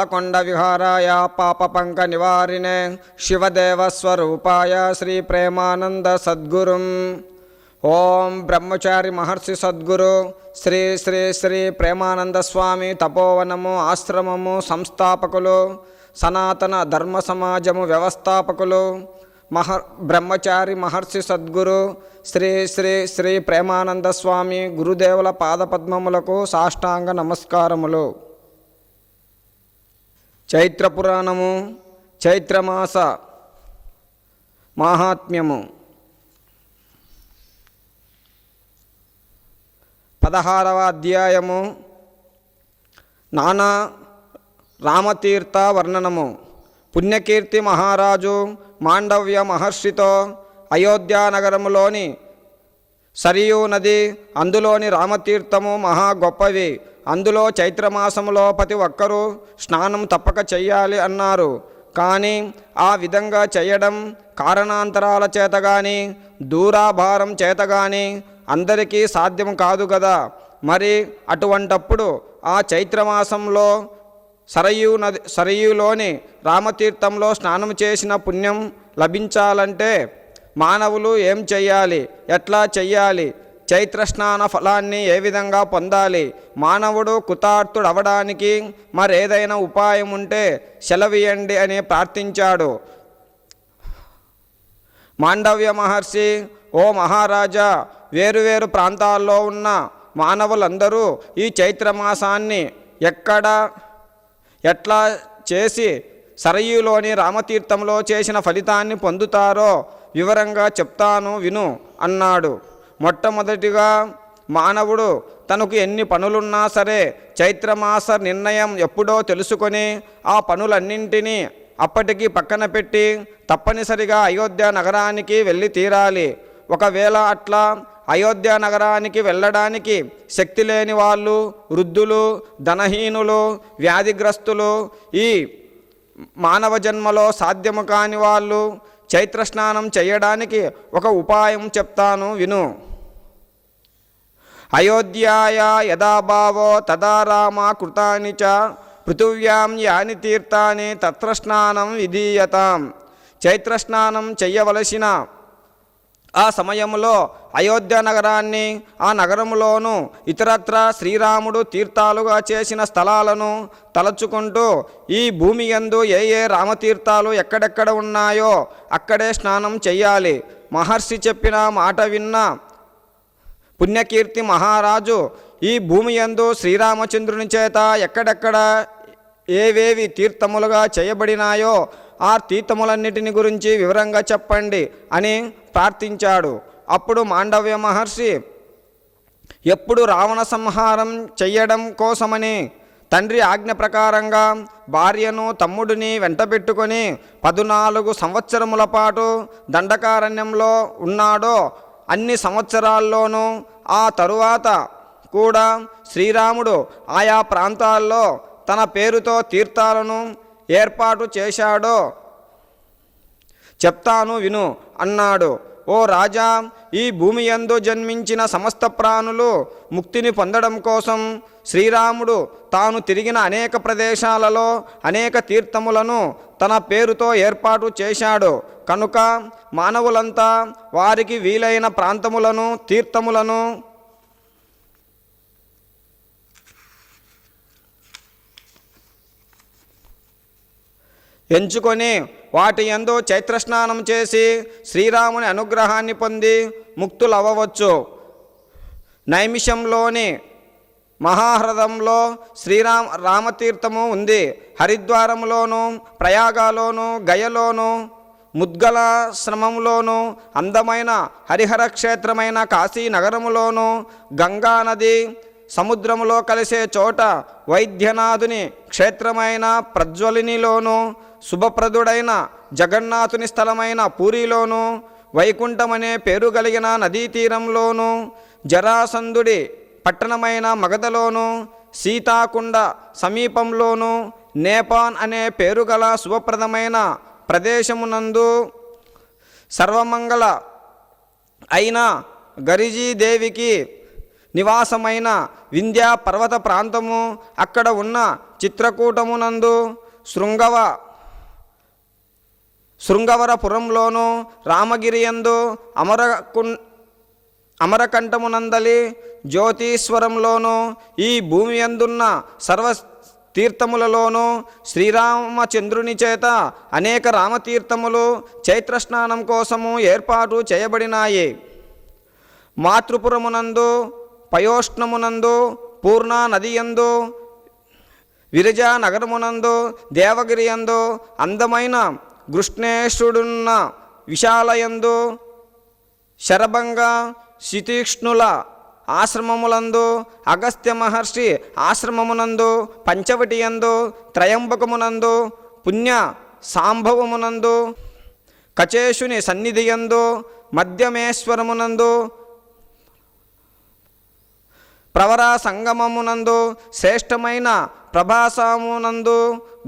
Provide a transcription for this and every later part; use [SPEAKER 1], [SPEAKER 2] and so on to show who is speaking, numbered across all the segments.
[SPEAKER 1] ఓం పాలకొండ విహారాయ పాప పంక నివారిణే శివదేవస్వరూపాయ శ్రీ ప్రేమానంద సద్గురుం. ఓం బ్రహ్మచారి మహర్షి సద్గురు. శ్రీ శ్రీ శ్రీ ప్రేమానంద స్వామి తపోవనము ఆశ్రమము సంస్థాపకులు. సనాతన ధర్మ సమాజము వ్యవస్థాపకులు. మహ బ్రహ్మచారి మహర్షి సద్గురు. శ్రీ శ్రీ శ్రీ ప్రేమానంద స్వామి గురుదేవుల పాదపద్మములకు సాష్టాంగ నమస్కారములు. చైత్ర పురాణము చైత్రమాస మాహాత్మ్యము. పదహారవ అధ్యాయము నానా రామతీర్థ వర్ణనము. పుణ్యకీర్తి మహారాజు మాండవ్య మహర్షితో అయోధ్యానగరములోని సరియు నది అందులోని రామతీర్థము మహా గొప్పవి. అందులో చైత్రమాసములో ప్రతి ఒక్కరూ స్నానం తప్పక చేయాలి అన్నారు. కానీ ఆ విధంగా చేయడం కారణాంతరాల చేత కానీ దూరాభారం చేత కానీ అందరికీ సాధ్యం కాదు కదా మరి అటువంటప్పుడు ఆ చైత్రమాసంలో సరయూ నది సరయూలోని రామతీర్థంలో స్నానం చేసిన పుణ్యం లభించాలంటే మానవులు ఏం చెయ్యాలి? ఎట్లా చెయ్యాలి? చైత్ర స్నాన ఫలాన్ని ఏ విధంగా పొందాలి? మానవుడు కృతార్థుడవడానికి మరేదైనా ఉపాయం ఉంటే సెలవియండి అని ప్రార్థించాడు. మాండవ్య మహర్షి ఓ మహారాజా వేరువేరు ప్రాంతాల్లో ఉన్న మానవులందరూ ఈ చైత్రమాసాన్ని ఎక్కడ ఎట్లా చేసి సరయులోని రామతీర్థంలో చేసిన ఫలితాన్ని పొందుతారో వివరంగా చెప్తాను విను అన్నాడు. మొట్టమొదటిగా మానవుడు తనకు ఎన్ని పనులున్నా సరే చైత్రమాస నిర్ణయం ఎప్పుడో తెలుసుకొని ఆ పనులన్నింటినీ అప్పటికి పక్కన పెట్టి తప్పనిసరిగా అయోధ్య నగరానికి వెళ్ళి తీరాలి. ఒకవేళ అట్లా అయోధ్య నగరానికి వెళ్ళడానికి శక్తి లేని వాళ్ళు వృద్ధులు ధనహీనులు వ్యాధిగ్రస్తులు ఈ మానవ జన్మలో సాధ్యము కాని వాళ్ళు చైత్ర స్నానం చేయడానికి ఒక ఉపాయం చెప్తాను విను. అయోధ్యాయ యదా భావో తదా రామ కృతాని చ పృథివ్యాం యాని తీర్థాని తత్ర స్నానం విధీయతాం. చైత్ర స్నానం చెయ్యవలసిన ఆ సమయంలో అయోధ్య నగరాన్ని ఆ నగరంలోనూ ఇతరత్ర శ్రీరాముడు తీర్థాలుగా చేసిన స్థలాలను తలచుకుంటూ ఈ భూమి యందు ఏ ఏ రామతీర్థాలు ఎక్కడెక్కడ ఉన్నాయో అక్కడే స్నానం చెయ్యాలి. మహర్షి చెప్పిన మాట విన్న పుణ్యకీర్తి మహారాజు ఈ భూమి యందు శ్రీరామచంద్రుని చేత ఎక్కడెక్కడ ఏవేవి తీర్థములుగా చేయబడినాయో ఆ తీర్థములన్నిటిని గురించి వివరంగా చెప్పండి అని ప్రార్థించాడు. అప్పుడు మాండవ్య మహర్షి ఎప్పుడు రావణ సంహారం చెయ్యడం కోసమని తండ్రి ఆజ్ఞ ప్రకారంగా భార్యను తమ్ముడిని వెంటబెట్టుకొని పదునాలుగు సంవత్సరముల పాటు దండకారణ్యంలో ఉన్నాడో అన్ని సంవత్సరాల్లోనూ ఆ తరువాత కూడా శ్రీరాముడు ఆయా ప్రాంతాల్లో తన పేరుతో తీర్థాలను ఏర్పాటు చేశాడో చెప్తాను విను అన్నాడు. ఓ రాజా ఈ భూమి యందు జన్మించిన సమస్త ప్రాణులు ముక్తిని పొందడం కోసం శ్రీరాముడు తాను తిరిగిన అనేక ప్రదేశాలలో అనేక తీర్థములను తన పేరుతో ఏర్పాటు చేశాడు. కనుక మానవులంతా వారికి వీలైన ప్రాంతములను తీర్థములను ఎంచుకొని వాటి యందు చైత్రస్నానం చేసి శ్రీరాముని అనుగ్రహాన్ని పొంది ముక్తులవ్వవచ్చు. నైమిషంలోని మహాహ్రదంలో శ్రీరామ రామతీర్థము ఉంది. హరిద్వారంలోను ప్రయాగలోను గయలోను ముద్గలాశ్రమంలోను అందమైన హరిహర క్షేత్రమైన కాశీ నగరములోను గంగానది సముద్రములో కలిసే చోట వైద్యనాథుని క్షేత్రమైన ప్రజ్వలినిలోను శుభప్రదుడైన జగన్నాథుని స్థలమైన పూరిలోను వైకుంఠమనే పేరు కలిగిన నదీ తీరంలోను జరాసంధుడి పట్టణమైన మగధలోను సీతాకుండ సమీపంలోను నేపాన్ అనే పేరుగల శుభప్రదమైన ప్రదేశమునందు సర్వమంగళ అయిన గరిజీదేవికి నివాసమైన వింధ్యా పర్వత ప్రాంతము అక్కడ ఉన్న చిత్రకూటమునందు శృంగవ శృంగవరపురంలోను రామగిరియందు అమరకు అమరకంఠమునందలి జ్యోతీశ్వరంలోనూ ఈ భూమి అందున్న సర్వ తీర్థములలోనూ శ్రీరామచంద్రుని చేత అనేక రామతీర్థములు చైత్రస్నానం కోసము ఏర్పాటు చేయబడినాయి. మాతృపురమునందు పయోష్ణమునందు పూర్ణా నదియందు విరజా నగరమునందు దేవగిరియందు అందమైన కృష్ణేశుడున్న విశాలయందు శరభంగా శితీక్ష్ణుల ఆశ్రమములందు అగస్త్య మహర్షి ఆశ్రమమునందు పంచవటియందు త్రయంబకమునందు పుణ్య సాంభవమునందు కచేషుని సన్నిధియందు మధ్యమేశ్వరమునందు ప్రవర సంగమమునందు శ్రేష్టమైన ప్రభాసమునందు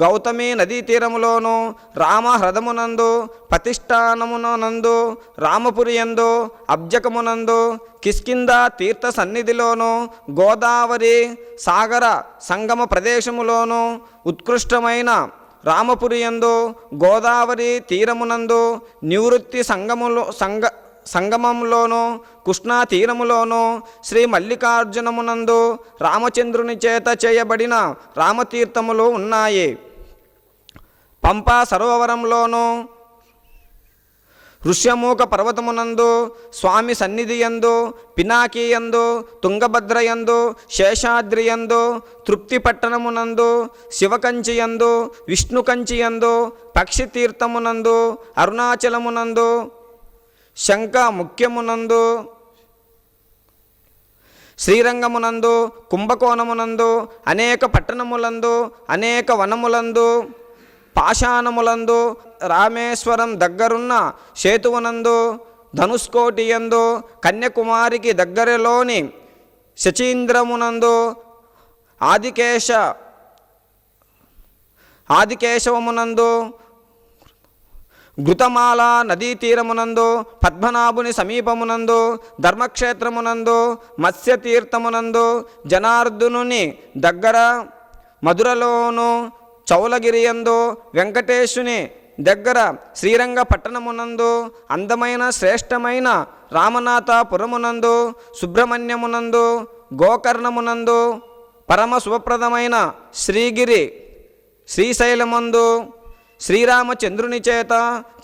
[SPEAKER 1] గౌతమి నదీ తీరములోను రామహ్రదమునందు ప్రతిష్టానమునందు రామపురియందు అబ్జకమునందు కిష్కింద తీర్థ సన్నిధిలోను గోదావరి సాగర సంగమ ప్రదేశములోను ఉత్కృష్టమైన రామపురియందు గోదావరి తీరమునందు నివృత్తి సంగములో సంగ సంగమంలోనూ కృష్ణా తీరములోను శ్రీ మల్లికార్జునమునందు రామచంద్రుని చేత చేయబడిన రామతీర్థములు ఉన్నాయి. పంపా సరోవరంలోనూ ఋష్యమూక పర్వతమునందు స్వామి సన్నిధియందు పినాకీయందు తుంగభద్రయందు శేషాద్రియందు తృప్తి పట్టణమునందు శివకంచియందు విష్ణుకంచియందు పక్షితీర్థమునందు అరుణాచలమునందు శంఖ ముఖ్యమునందు శ్రీరంగమునందు కుంభకోణమునందు అనేక పట్టణములందు అనేక వనములందు పాషాణములందు రామేశ్వరం దగ్గరున్న సేతువునందు ధనుష్కోటియందు కన్యాకుమారికి దగ్గరలోని శచీంద్రమునందు ఆదికేశ ఆదికేశవమునందు ఘృతమాల నదీ తీరమునందు పద్మనాభుని సమీపమునందు ధర్మక్షేత్రమునందు మత్స్యతీర్థమునందు జనార్దునుని దగ్గర మధురలోను చౌలగిరియందు వెంకటేశుని దగ్గర శ్రీరంగ పట్టణమునందు అందమైన శ్రేష్టమైన రామనాథపురమునందు సుబ్రహ్మణ్యమునందు గోకర్ణమునందు పరమ శుభప్రదమైన శ్రీగిరి శ్రీశైలమందు శ్రీరామచంద్రుని చేత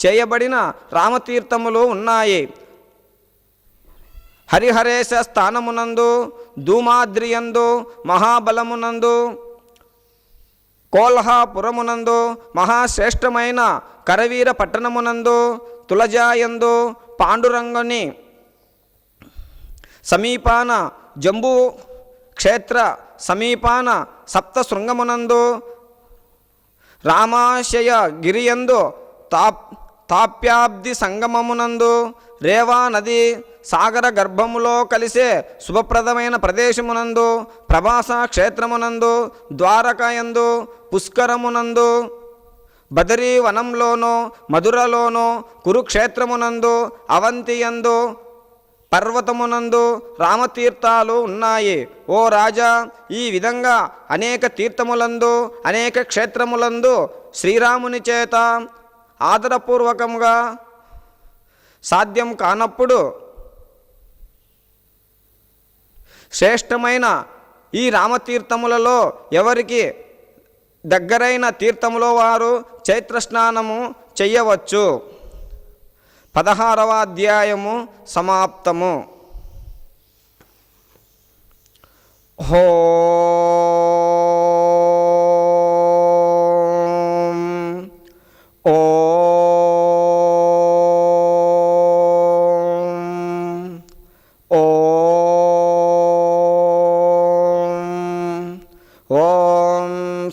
[SPEAKER 1] చేయబడిన రామతీర్థములు ఉన్నాయి. హరిహరేశ స్థానమునందు ధూమాద్రియందు మహాబలమునందు కోల్హాపురమునందు మహాశ్రేష్టమైన కరవీర పట్టణమునందు తులజాయందు పాండురంగుని సమీపాన జంబూ క్షేత్ర సమీపాన సప్త శృంగమునందు రామాశయ గిరియందు తాప్ తాప్యాబ్ది సంగమమునందు రేవా నది సాగర గర్భములో కలిసే శుభప్రదమైన ప్రదేశమునందు ప్రభాస క్షేత్రమునందు ద్వారకయందు పుష్కరమునందు బదరీ వనంలోనూ మధురలోనూ కురుక్షేత్రమునందు అవంతియందు పర్వతమునందు రామతీర్థాలు ఉన్నాయి. ఓ రాజా ఈ విధంగా అనేక తీర్థములందు అనేక క్షేత్రములందు శ్రీరాముని చేత ఆదరపూర్వకంగా సాధ్యం కానప్పుడు శ్రేష్టమైన ఈ రామతీర్థములలో ఎవరికి దగ్గరైన తీర్థములో వారు చైత్రస్నానము చెయ్యవచ్చు. పదహారవ అధ్యాయము సమాప్తము. హో